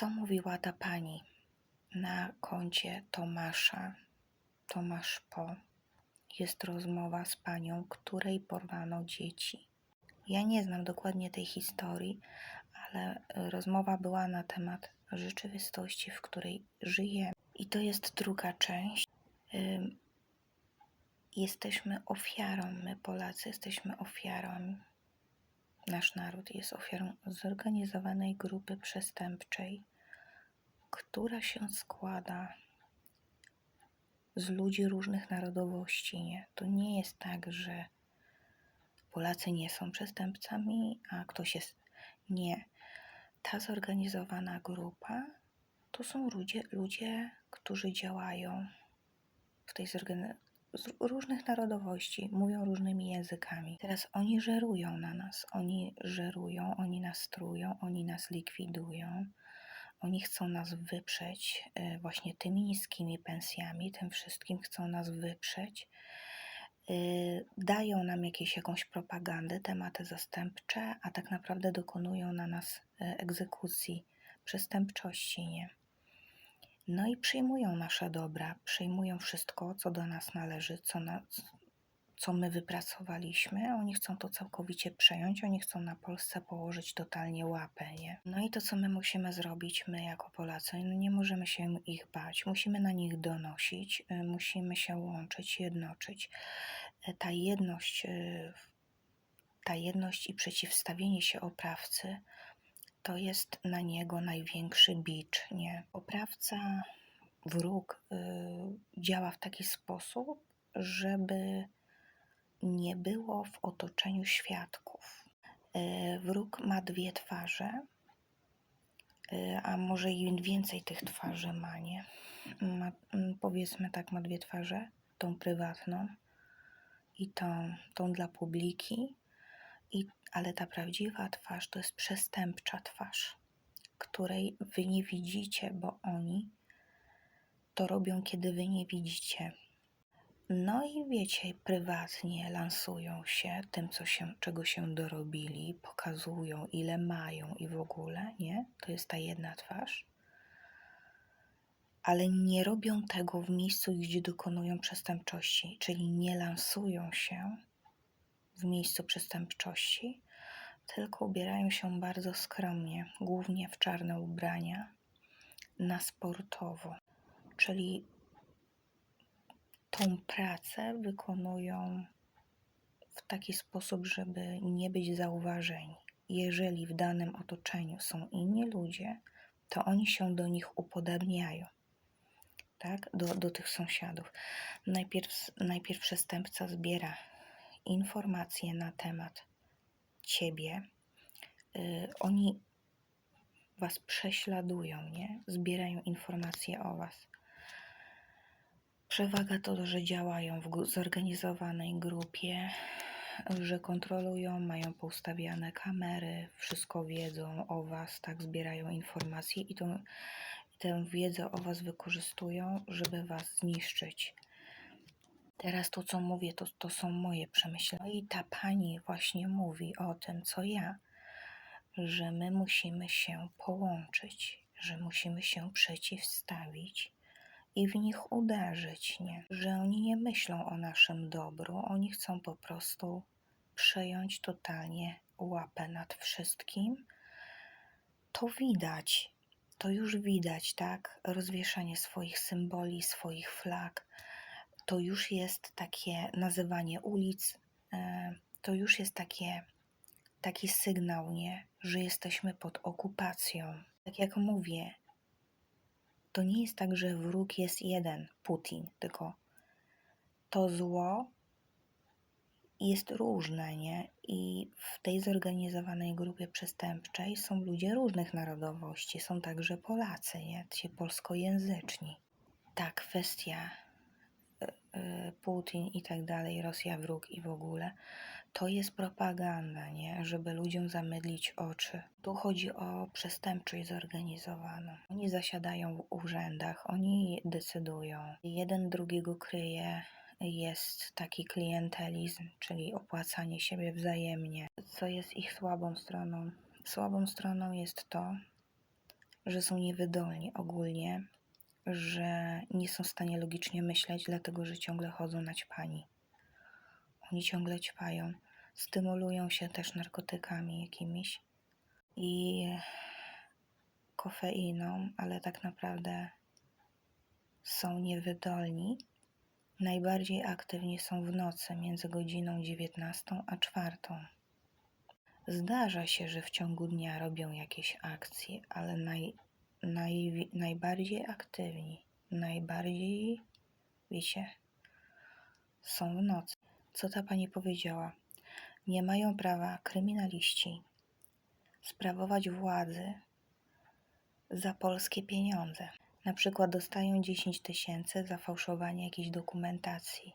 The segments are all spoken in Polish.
Co mówiła ta pani na koncie Tomasza? Tomasz Po. Jest rozmowa z panią, której porwano dzieci. Ja nie znam dokładnie tej historii, ale y, rozmowa była na temat rzeczywistości, w której żyjemy. I to jest druga część. Jesteśmy ofiarą, my Polacy jesteśmy ofiarą. Nasz naród jest ofiarą zorganizowanej grupy przestępczej, która się składa z ludzi różnych narodowości. Nie? To nie jest tak, że Polacy nie są przestępcami, a ktoś jest. Nie. Ta zorganizowana grupa to są ludzie, ludzie którzy działają w tej zorgani- z różnych narodowości, mówią różnymi językami. Teraz oni żerują na nas, oni żerują, oni nas trują, oni nas likwidują. Oni chcą nas wyprzeć e, właśnie tymi niskimi pensjami, tym wszystkim chcą nas wyprzeć. E, Dają nam jakieś, jakąś propagandę, tematy zastępcze, a tak naprawdę dokonują na nas e, egzekucji, przestępczości, nie? No i przyjmują nasze dobra, przyjmują wszystko, co do nas należy, co, na, co my wypracowaliśmy. Oni chcą to całkowicie przejąć, oni chcą na Polsce położyć totalnie łapę, nie? No i to, co my musimy zrobić, my jako Polacy, no nie możemy się ich bać, musimy na nich donosić, y, musimy się łączyć, jednoczyć. Y, Ta jedność, y, ta jedność i przeciwstawienie się oprawcy to jest na niego największy bicz, nie? Oprawca, wróg y, działa w taki sposób, żeby nie było w otoczeniu świadków. Y, wróg ma dwie twarze, y, a może i więcej tych twarzy ma, nie? Ma, mm, powiedzmy tak, ma dwie twarze, tą prywatną i tą, tą dla publiki, i, ale ta prawdziwa twarz to jest przestępcza twarz, której wy nie widzicie, bo oni to robią, kiedy wy nie widzicie. No i wiecie, prywatnie lansują się tym, co się, czego się dorobili, pokazują, ile mają i w ogóle, nie? To jest ta jedna twarz. Ale nie robią tego w miejscu, gdzie dokonują przestępczości, czyli nie lansują się w miejscu przestępczości, tylko ubierają się bardzo skromnie, głównie w czarne ubrania, na sportowo, czyli tą pracę wykonują w taki sposób, żeby nie być zauważeni. Jeżeli w danym otoczeniu są inni ludzie, to oni się do nich upodabniają, tak? Do, do tych sąsiadów. Najpierw, najpierw przestępca zbiera informacje na temat ciebie. Y, oni was prześladują, nie? Zbierają informacje o was. Przewaga to, że działają w zorganizowanej grupie, że kontrolują, mają poustawiane kamery, wszystko wiedzą o was, tak zbierają informacje i tą, tę wiedzę o was wykorzystują, żeby was zniszczyć. Teraz to, co mówię, to, to są moje przemyślenia. No I ta pani właśnie mówi o tym, co ja, że my musimy się połączyć, że musimy się przeciwstawić i w nich uderzyć, nie? Że oni nie myślą o naszym dobru, oni chcą po prostu przejąć totalnie łapę nad wszystkim. To widać, to już widać, tak? Rozwieszanie swoich symboli, swoich flag, to już jest takie nazywanie ulic, e, to już jest takie, taki sygnał, nie? Że jesteśmy pod okupacją. Tak jak mówię, to nie jest tak, że wróg jest jeden, Putin, tylko to zło jest różne, nie? I w tej zorganizowanej grupie przestępczej są ludzie różnych narodowości, są także Polacy, nie? Ci polskojęzyczni. Ta kwestia Putin i tak dalej, Rosja wróg i w ogóle, to jest propaganda, nie? Żeby ludziom zamydlić oczy. Tu chodzi o przestępczość zorganizowaną. Oni zasiadają w urzędach, oni decydują. Jeden drugiego kryje. Jest taki klientelizm, czyli opłacanie siebie wzajemnie. Co jest ich słabą stroną? Słabą stroną jest to, że są niewydolni ogólnie, że nie są w stanie logicznie myśleć, dlatego że ciągle chodzą na ćpani. Oni ciągle ćpają, stymulują się też narkotykami jakimiś i kofeiną, ale tak naprawdę są niewydolni. Najbardziej aktywni są w nocy między godziną 19 a 4. Zdarza się, że w ciągu dnia robią jakieś akcje, ale naj, naj, najbardziej aktywni, najbardziej, wiecie, są w nocy. Co ta pani powiedziała? Nie mają prawa kryminaliści sprawować władzy za polskie pieniądze. Na przykład dostają 10 tysięcy za fałszowanie jakiejś dokumentacji.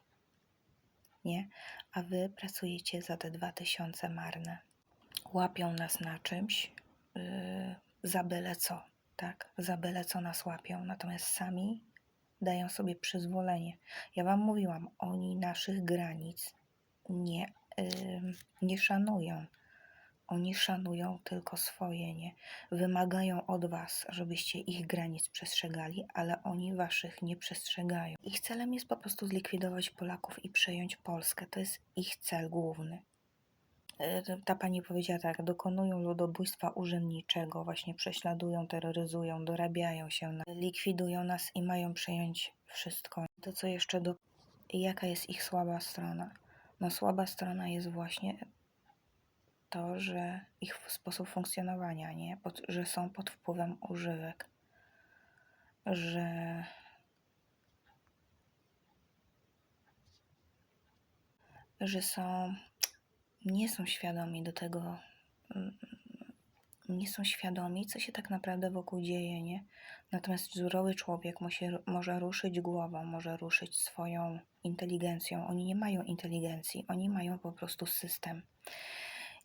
Nie? A wy pracujecie za te 2 tysiące marne. Łapią nas na czymś, yy, za byle co, tak? Za byle co nas łapią, natomiast sami dają sobie przyzwolenie. Ja wam mówiłam, oni naszych granic nie, yy, nie szanują. Oni szanują tylko swoje, nie? Wymagają od was, żebyście ich granic przestrzegali, ale oni waszych nie przestrzegają. Ich celem jest po prostu zlikwidować Polaków i przejąć Polskę. To jest ich cel główny. E, Ta pani powiedziała tak, dokonują ludobójstwa urzędniczego, właśnie prześladują, terroryzują, dorabiają się, likwidują nas i mają przejąć wszystko. To co jeszcze do... Jaka jest ich słaba strona? No słaba strona jest właśnie to, że ich sposób funkcjonowania, nie? Pod, że są pod wpływem używek, że że są nie są świadomi do tego mm, nie są świadomi, co się tak naprawdę wokół dzieje, nie? Natomiast zdrowy człowiek musi, może ruszyć głową, może ruszyć swoją inteligencją. Oni nie mają inteligencji, oni mają po prostu system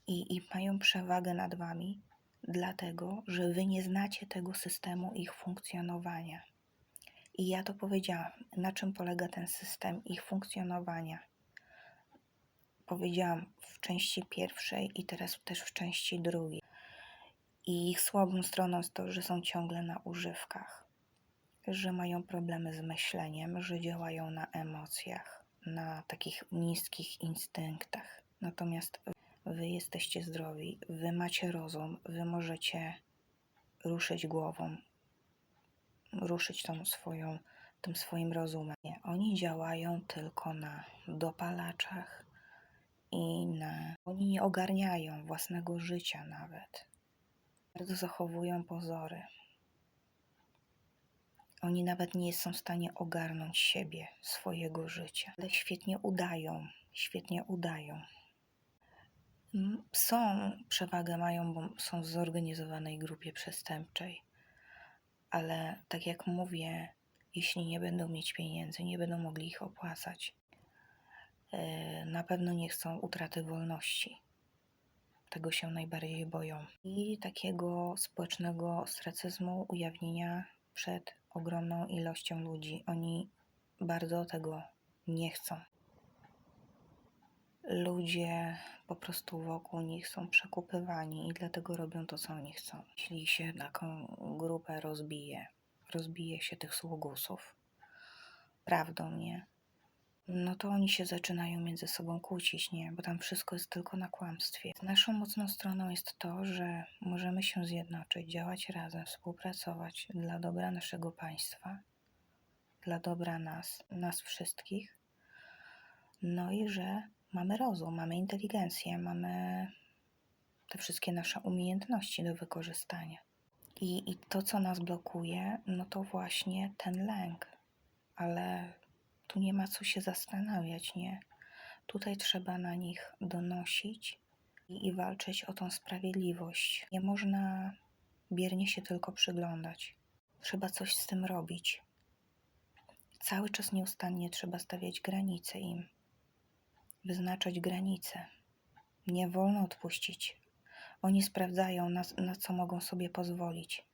i, i mają przewagę nad wami, dlatego że wy nie znacie tego systemu ich funkcjonowania. I ja to powiedziałam, na czym polega ten system ich funkcjonowania. Powiedziałam w części pierwszej i teraz też w części drugiej. I ich słabą stroną jest to, że są ciągle na używkach, że mają problemy z myśleniem, że działają na emocjach, na takich niskich instynktach. Natomiast Wy jesteście zdrowi, wy macie rozum, wy możecie ruszyć głową, ruszyć tą swoją, tym swoim rozumem. Nie, oni działają tylko na dopalaczach i na. Oni nie ogarniają własnego życia nawet. Bardzo zachowują pozory. Oni nawet nie są w stanie ogarnąć siebie, swojego życia, ale świetnie udają, świetnie udają. Mm, Są, przewagę mają, bo są w zorganizowanej grupie przestępczej, ale tak jak mówię, jeśli nie będą mieć pieniędzy, nie będą mogli ich opłacać, na pewno nie chcą utraty wolności. Tego się najbardziej boją. I takiego społecznego ostracyzmu, ujawnienia przed ogromną ilością ludzi. Oni bardzo tego nie chcą ludzie po prostu wokół nich są przekupywani i dlatego robią to, co oni chcą. Jeśli się taką grupę rozbije, rozbije się tych sługusów prawdą, nie? No to oni się zaczynają między sobą kłócić, nie? Bo tam wszystko jest tylko na kłamstwie. Naszą mocną stroną jest to, że możemy się zjednoczyć, działać razem, współpracować dla dobra naszego państwa, dla dobra nas, nas wszystkich. No i że mamy rozum, mamy inteligencję, mamy te wszystkie nasze umiejętności do wykorzystania. I, I to, co nas blokuje, no to właśnie ten lęk. Ale tu nie ma co się zastanawiać, nie? Tutaj trzeba na nich donosić i, i walczyć o tą sprawiedliwość. Nie można biernie się tylko przyglądać. Trzeba coś z tym robić. Cały czas nieustannie trzeba stawiać granice im wyznaczać granice. Nie wolno odpuścić. Oni sprawdzają, na, na co mogą sobie pozwolić.